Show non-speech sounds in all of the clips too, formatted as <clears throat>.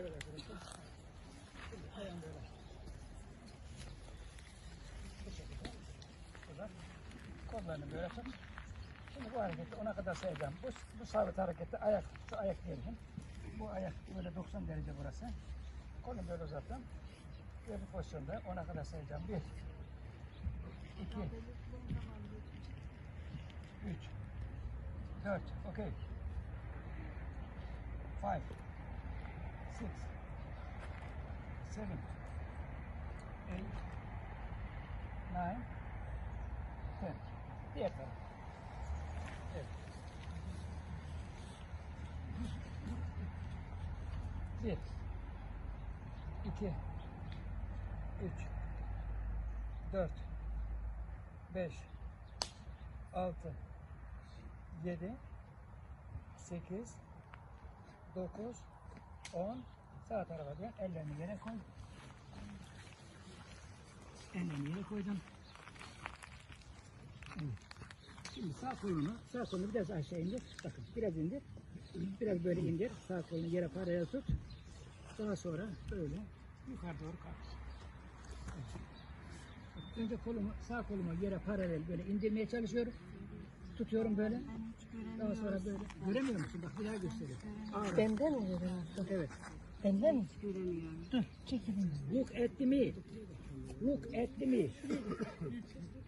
Evet arkadaşlar. Şimdi ayağım böyle. Bu Kollarını böyle tut. Şimdi bu hareketi ona kadar sayacağım. Bu, bu sabit harekette ayak, şu ayak diyelim. Bu ayak böyle 90 derece burası. Kolum böyle uzattım. Ve bu pozisyonda ona kadar sayacağım. Bir, iki, üç, dört, okey. Five, six, seven, eight, nine, ten. Diğer taraf. Evet. Bir, iki, üç, dört, beş, altı, yedi, sekiz, dokuz, on. Sağ tarafa dön. Ellerini yere koy. Ellerini yere koydum. Şimdi sağ kolunu, sağ kolunu biraz aşağı indir. Bakın biraz indir. Biraz böyle indir. Sağ kolunu yere paralel tut. Daha sonra böyle yukarı doğru kalk. Önce kolumu, sağ kolumu yere paralel böyle indirmeye çalışıyorum. Tutuyorum böyle. Daha sonra böyle. Göremiyor musun? Bak bir daha göstereyim. Ağrı. Benden mi görüyorsun? Evet. Benden mi? Göremiyorum. Dur çekilin. Look at me. Look at me.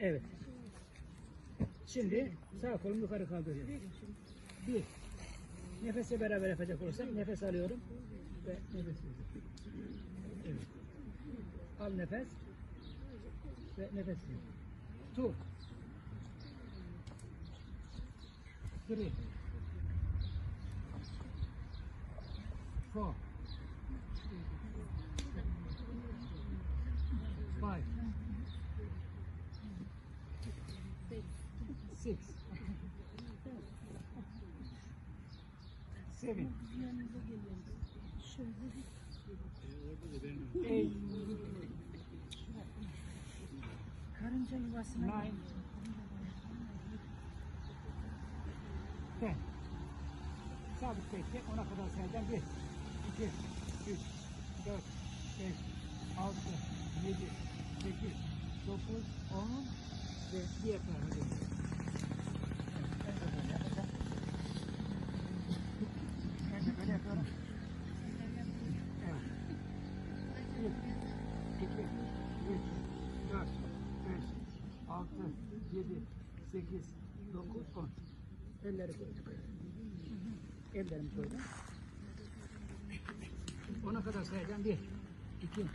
evet. Şimdi sağ kolumu yukarı kaldırıyorum. Bir. Nefese beraber yapacak olursam nefes alıyorum ve nefes veriyorum. Evet. Al nefes ve nefes ver. Two. Three. Four. Five. Six. Seven. Eight. Karınca yuvasına Nine. Ten. Sabit bekle. Ona kadar sayacağım. Bir, iki, üç, dört, beş, altı, yedi, sekiz, dokuz, on ve diğer tarafa geliyor. Thank you. 2, 3, 4, 6, 7, 8, 9, 10. Elleri koyduk. Ellerimi koydum. Ona kadar sayacağım. 1, 2, 3,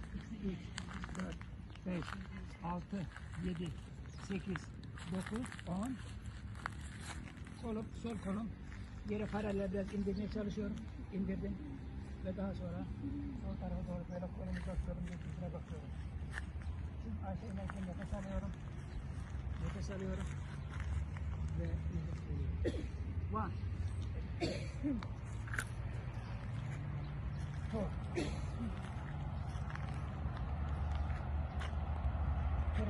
4, 5, 6, 7, 8, 9, 10. Kolum, sol kolum. Yere paralel biraz indirmeye çalışıyorum. İndirdim. Ve daha sonra sol tarafa doğru böyle kolumu bakıyorum. Gökyüzüne bakıyorum. Ayşe inerken nefes alıyorum. Nefes alıyorum. Ve nefes veriyorum. <clears throat> One. <clears throat> Two. Three.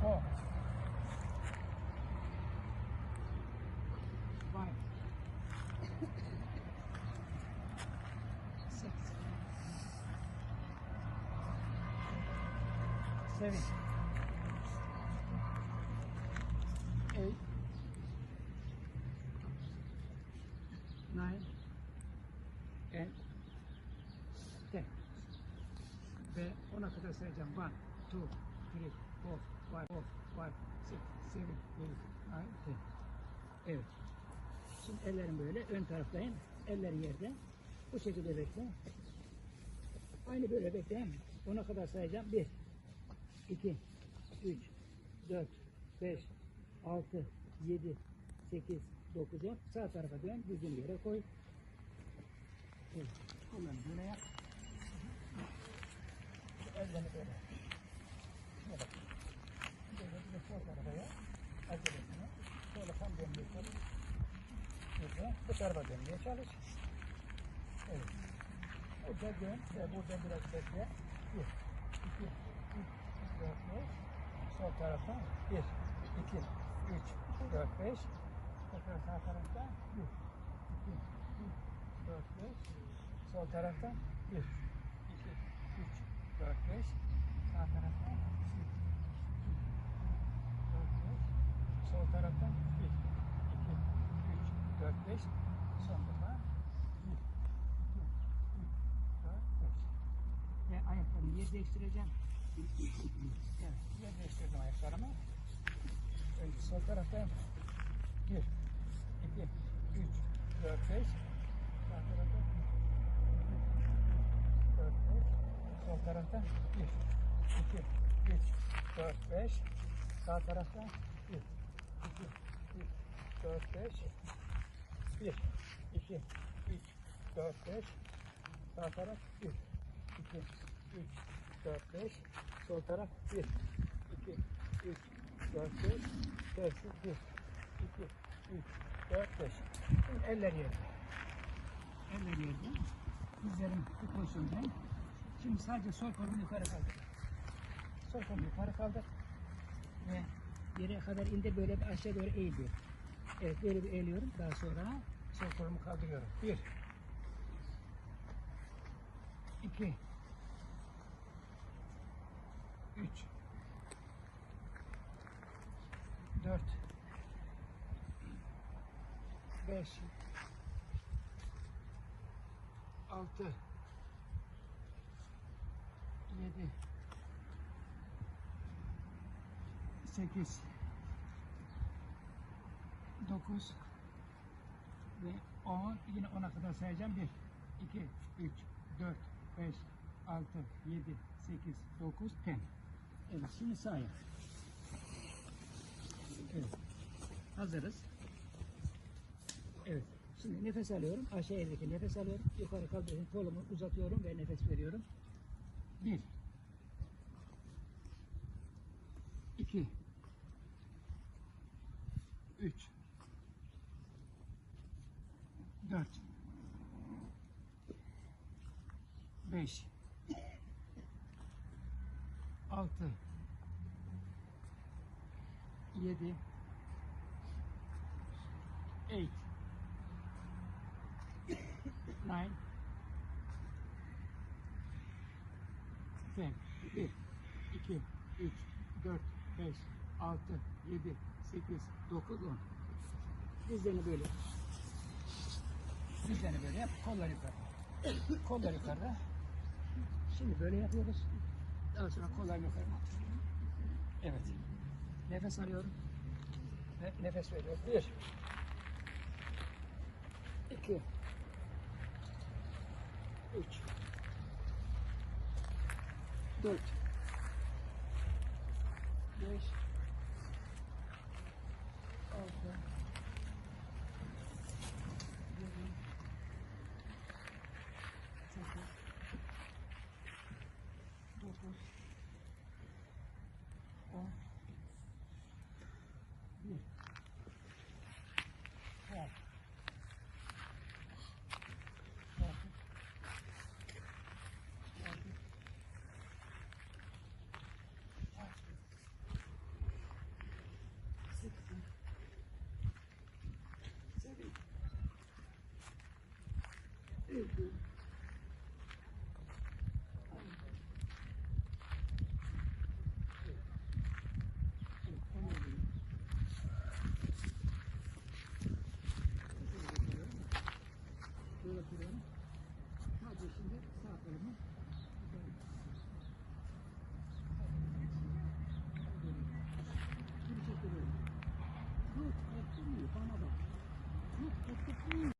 Four. Five. Six. Seven. Eight. Nine. And ten. Ve ona kadar sayacağım. One, two, three, four, five, four, five, six, seven, eight, nine, ten. Evet. Şimdi ellerim böyle. Ön taraftayım. Eller yerde. Bu şekilde bekle. Aynı böyle bekleyin. Ona kadar sayacağım. Bir, iki, üç, dört, beş, altı, yedi, sekiz, dokuz, on. Sağ tarafa dön. Düzgün yere koy. Evet. Kollarını böyle yap. Ellerini böyle. Şöyle. Böyle bir de sol tarafa yap. Acelesine. Şöyle tam dönmeye çalış. Burada. Bu tarafa dönmeye çalış. Evet. Burada dön burada biraz bekle. Bir, iki, üç, dört, beş. Sol tarafta. Bir, iki, üç, dört, beş. Tekrar sağ tarafta. Bir, dört, beş. Sol taraftan bir, iki, üç, dört, beş. Sağ taraftan bir, iki, dört, beş. Sol taraftan bir, iki, üç, dört, beş. Son defa bir, iki, üç, dört, beş. Ve ayaklarımı yer değiştireceğim. Evet, yer değiştirdim ayaklarımı. Önce sol taraftan bir, iki, üç, dört, beş. Sağ taraftan bir, dört, beş. Sol taraftan bir, iki, üç, dört, beş. Sağ taraftan bir, iki, üç, dört, beş. Bir, iki, üç, dört, beş. Sağ taraf bir, iki, üç, dört, beş. Sol taraf bir, iki, üç, dört, beş. Tersi bir, iki, üç, dört, beş. Şimdi eller yerde. Eller yerde. Dizlerim bu pozisyondayım. Şimdi sadece sol kolumu yukarı kaldır. Sol kolumu yukarı kaldır. Ve yere kadar indir böyle bir aşağı doğru eğiliyor. Evet böyle bir eğiliyorum. Daha sonra sol kolumu kaldırıyorum. Bir. İki. 5 6 7 8 9 ve 10 yine 10'a kadar sayacağım. 1 2 3 4 5 6 7 8 9 10 Evet şimdi sayın. Evet. Hazırız. Evet. Şimdi nefes alıyorum. Aşağı eğildeki nefes alıyorum. Yukarı kaldırıyorum. Kolumu uzatıyorum ve nefes veriyorum. Bir. İki. Üç. Dört. Beş. Altı. Yedi. Eight. Nine. Ten. Bir. iki, Üç. Dört. Beş. Altı. Yedi. Sekiz. Dokuz. On. Dizlerini böyle. Dizlerini böyle yap. Kollar yukarı. Kollar yukarıda. Şimdi böyle yapıyoruz. Daha sonra kollar yukarı. Evet. Nefes alıyorum. Ve nefes veriyorum. Bir. İki. Üç. Dört. Beş. Altı. Yedi. Sekiz. Dokuz. On. Bir. On. Altı. Altı. Altı. Sekiz. Seven. Eight.